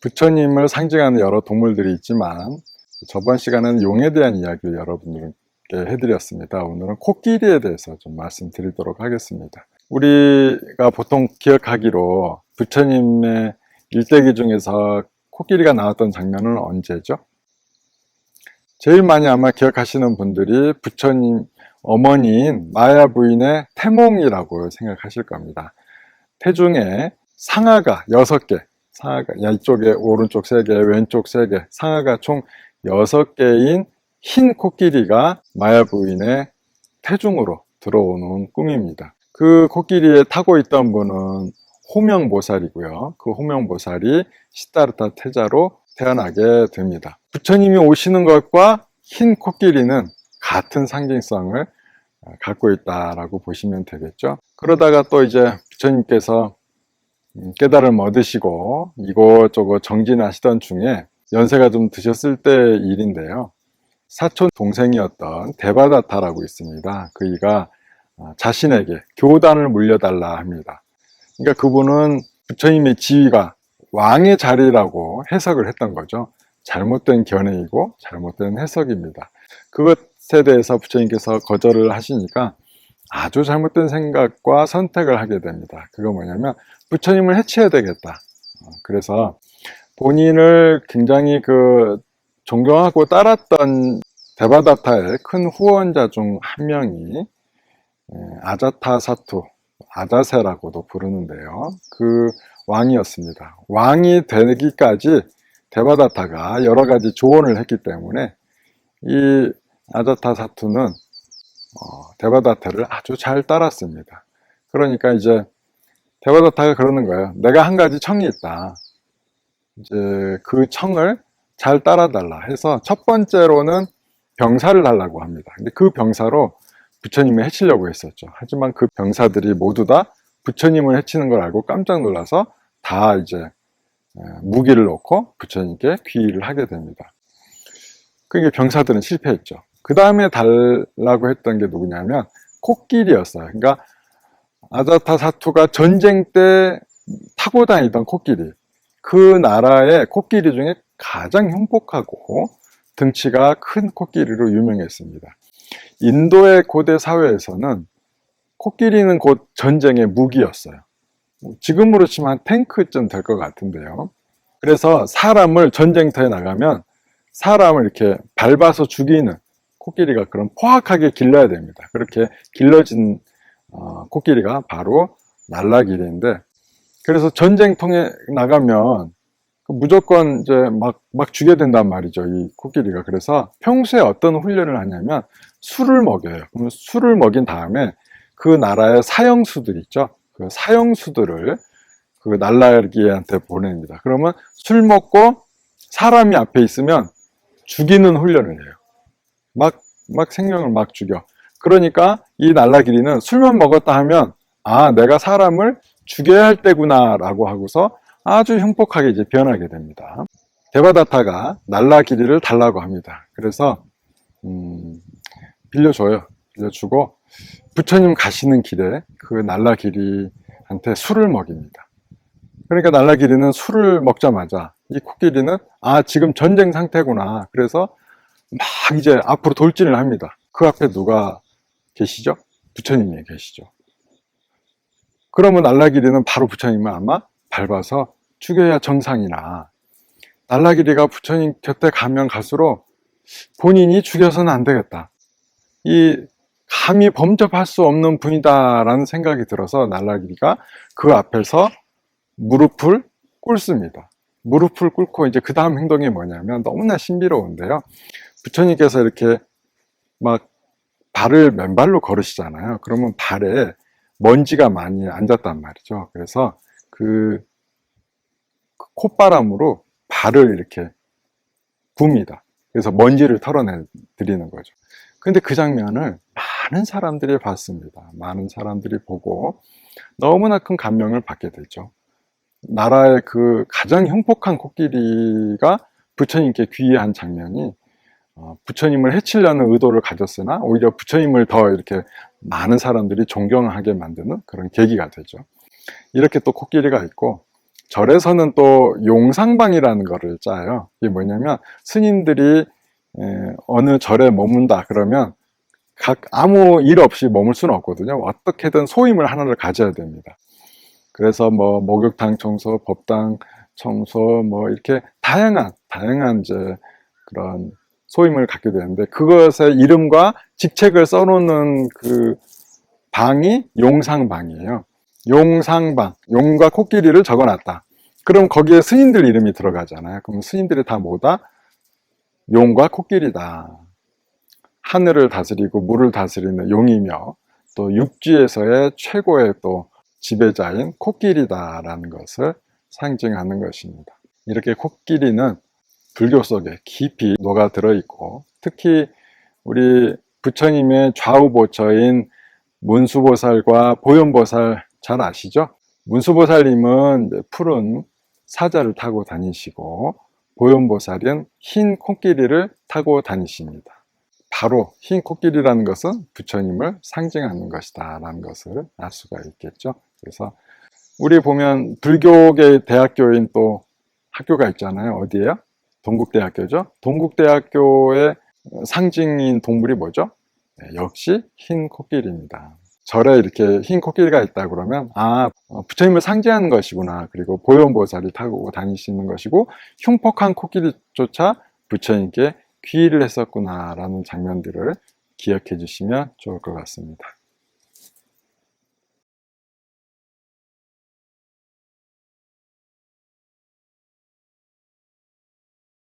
부처님을 상징하는 여러 동물들이 있지만 저번 시간은 용에 대한 이야기를 여러분들께 해드렸습니다. 오늘은 코끼리에 대해서 좀 말씀드리도록 하겠습니다. 우리가 보통 기억하기로 부처님의 일대기 중에서 코끼리가 나왔던 장면은 언제죠? 제일 많이 아마 기억하시는 분들이 부처님 어머니인 마야 부인의 태몽이라고 생각하실 겁니다. 태중에 상아가 여섯 개, 상아가 이쪽에 오른쪽 세 개, 왼쪽 세 개, 상아가 총 여섯 개인 흰 코끼리가 마야 부인의 태중으로 들어오는 꿈입니다. 그 코끼리에 타고 있던 분은 호명보살이고요. 그 호명보살이 시타르타 태자로 태어나게 됩니다. 부처님이 오시는 것과 흰 코끼리는 같은 상징성을 갖고 있다라고 보시면 되겠죠. 그러다가 또 이제 부처님께서 깨달음 얻으시고 이곳저곳 정진하시던 중에 연세가 좀 드셨을 때 일인데요. 사촌 동생이었던 데바다타라고 있습니다. 그이가 자신에게 교단을 물려달라 합니다. 그러니까 그분은 부처님의 지위가 왕의 자리라고 해석을 했던 거죠. 잘못된 견해이고 잘못된 해석입니다. 그것 에 대해서 부처님께서 거절을 하시니까 아주 잘못된 생각과 선택을 하게 됩니다. 그거 뭐냐면 부처님을 해치해야 되겠다. 그래서 본인을 굉장히 그 존경하고 따랐던 데바다타의 큰 후원자 중 한 명이 아자타 사투, 아자세라고도 부르는데요. 그 왕이었습니다. 왕이 되기까지 데바다타가 여러 가지 조언을 했기 때문에 이 아자타 사투는 어, 데바다타를 아주 잘 따랐습니다. 그러니까 이제 데바다타가 그러는 거예요. 내가 한 가지 청이 있다. 이제 그 청을 잘 따라달라 해서 첫 번째로는 병사를 달라고 합니다. 근데 그 병사로 부처님을 해치려고 했었죠. 하지만 그 병사들이 모두 다 부처님을 해치는 걸 알고 깜짝 놀라서 다 이제 무기를 놓고 부처님께 귀의를 하게 됩니다. 그게 병사들은 실패했죠. 그 다음에 달라고 했던 게 누구냐면 코끼리였어요. 그러니까 아자타 사투가 전쟁 때 타고 다니던 코끼리. 그 나라의 코끼리 중에 가장 흉폭하고 등치가 큰 코끼리로 유명했습니다. 인도의 고대 사회에서는 코끼리는 곧 전쟁의 무기였어요. 지금으로 치면 탱크쯤 될 것 같은데요. 그래서 사람을 전쟁터에 나가면 사람을 이렇게 밟아서 죽이는 코끼리가 그런 포악하게 길러야 됩니다. 그렇게 길러진 어, 코끼리가 바로 날라길인데 그래서 전쟁통에 나가면 무조건 이제 막, 막 죽여야 된단 말이죠. 이 코끼리가. 그래서 평소에 어떤 훈련을 하냐면 술을 먹여요. 그러면 술을 먹인 다음에 그 나라의 사형수들 있죠. 그 사형수들을 그 날라기한테 보냅니다. 그러면 술 먹고 사람이 앞에 있으면 죽이는 훈련을 해요. 막, 막 생명을 막 죽여. 그러니까 이 날라기리는 술만 먹었다 하면 아, 내가 사람을 죽여야 할 때구나 라고 하고서 아주 흉폭하게 이제 변하게 됩니다. 데바다타가 날라기리를 달라고 합니다. 그래서 음, 빌려줘요. 빌려주고 부처님 가시는 길에 그 날라기리한테 술을 먹입니다. 그러니까 날라기리는 술을 먹자마자 이 코끼리는 아 지금 전쟁 상태구나. 그래서 막 이제 앞으로 돌진을 합니다. 그 앞에 누가 계시죠? 부처님이 계시죠. 그러면 날라기리는 바로 부처님을 아마 밟아서 죽여야 정상이나 날라기리가 부처님 곁에 가면 갈수록 본인이 죽여서는 안 되겠다. 이 감히 범접할 수 없는 분이다라는 생각이 들어서 날라기리가 그 앞에서 무릎을 꿇습니다. 무릎을 꿇고 이제 그 다음 행동이 뭐냐면 너무나 신비로운데요. 부처님께서 이렇게 막 발을 맨발로 걸으시잖아요. 그러면 발에 먼지가 많이 앉았단 말이죠. 그래서 그 콧바람으로 발을 이렇게 붑니다. 그래서 먼지를 털어내 드리는 거죠. 근데 그 장면을 많은 사람들이 봤습니다. 많은 사람들이 보고 너무나 큰 감명을 받게 되죠. 나라의 그 가장 흉폭한 코끼리가 부처님께 귀의한 장면이 어, 부처님을 해치려는 의도를 가졌으나 오히려 부처님을 더 이렇게 많은 사람들이 존경하게 만드는 그런 계기가 되죠. 이렇게 또 코끼리가 있고 절에서는 또 용상방이라는 거를 짜요. 이게 뭐냐면 스님들이 에, 어느 절에 머문다 그러면 각 아무 일 없이 머물 수는 없거든요. 어떻게든 소임을 하나를 가져야 됩니다. 그래서 뭐 목욕탕 청소, 법당 청소, 뭐 이렇게 다양한 다양한 이제 그런 소임을 갖게 되는데 그것의 이름과 직책을 써놓는 그 방이 용상방이에요. 용상방, 용과 코끼리를 적어놨다. 그럼 거기에 스님들 이름이 들어가잖아요. 그럼 스님들이 다 뭐다? 용과 코끼리다. 하늘을 다스리고 물을 다스리는 용이며 또 육지에서의 최고의 또 지배자인 코끼리다라는 것을 상징하는 것입니다. 이렇게 코끼리는 불교 속에 깊이 녹아 들어 있고 특히 우리 부처님의 좌우보처인 문수보살과 보현보살 잘 아시죠? 문수보살님은 푸른 사자를 타고 다니시고 보현보살은 흰 코끼리를 타고 다니십니다. 바로 흰 코끼리라는 것은 부처님을 상징하는 것이다 라는 것을 알 수가 있겠죠. 그래서 우리 보면 불교계 대학교인 또 학교가 있잖아요. 어디예요? 동국대학교죠. 동국대학교의 상징인 동물이 뭐죠? 네, 역시 흰 코끼리입니다. 절에 이렇게 흰 코끼리가 있다 그러면 아 어, 부처님을 상징하는 것이구나. 그리고 보현보살이 타고 다니시는 것이고 흉폭한 코끼리조차 부처님께 귀의를 했었구나라는 장면들을 기억해 주시면 좋을 것 같습니다.